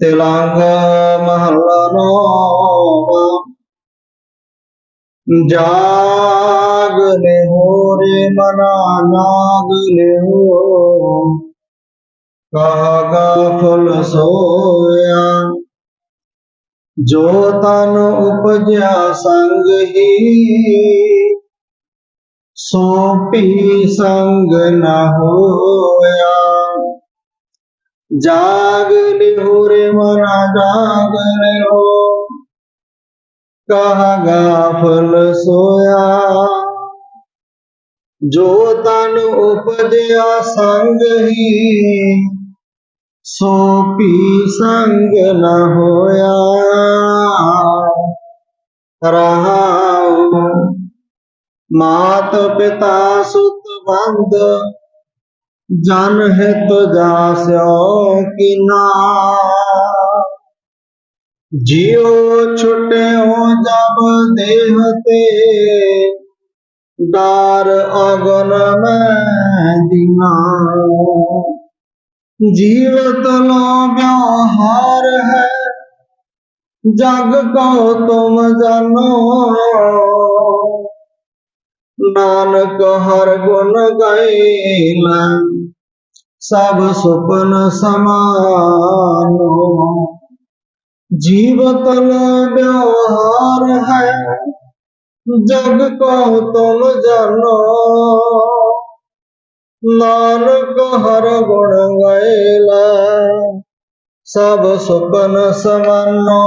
ਤਿਲੰਗ ਮਹੱਲਾ ਨੌਵਾਂ। ਜਾਗ ਲੈ ਹੋਰੇ ਮਨਾ, ਨਾਗ ਹੋ ਕਾਗਾ ਫੁੱਲ ਸੋਇਆ। ਜੋ ਤਨ ਉਪਜਿਆ ਸੰਗ ਹੀ, ਸੋ ਭੀ ਸੰਗ ਨਾ ਹੋਇਆ। ਜਾਗ ਲਿਹੁ ਰੇ ਮਨਾ ਜਾਗ ਲਿਓ ਕਹਾ ਫਲ ਸੋਇਆ। ਜੋ ਤਨ ਉਪਜਿਆ ਸੰਗ ਹੀ, ਸੋ ਭੀ ਸੰਗ ਨ ਹੋਇਆ। ਰਹਾਉ ਮਾਤ ਪਿਤਾ ਸੁਤ ਬੰਦ ਜਨ ਹਿਤ ਜਾਸਿਓ ਕਿਨਾ। ਜਿਉ ਛੁਟਿਓ ਜਬ ਦੇਹ ਤੇ ਦਾਰ ਅਗਨ ਮੈਂ ਦਿਨਾ। ਜੀਵਤ ਲੋ ਵਿਵਹਾਰ ਹੈ, ਜਗ ਕੋ ਤੁਮ ਜਾਨੋ। ਨਾਨਕ ਹਰ ਗੁਣ ਗਾਇਲਾ ਸਭ ਸੁਪਨ ਸਮਾਨੋ। ਜੀਵਤ ਵਿਵਹਾਰ ਹੈ, ਜਗ ਕੋ ਤੁਮ ਜਾਨੋ। ਨਾਨਕ ਹਰ ਗੁਣ ਗਾਇਲਾ ਸਭ ਸੁਪਨ ਸਮਾਨੋ।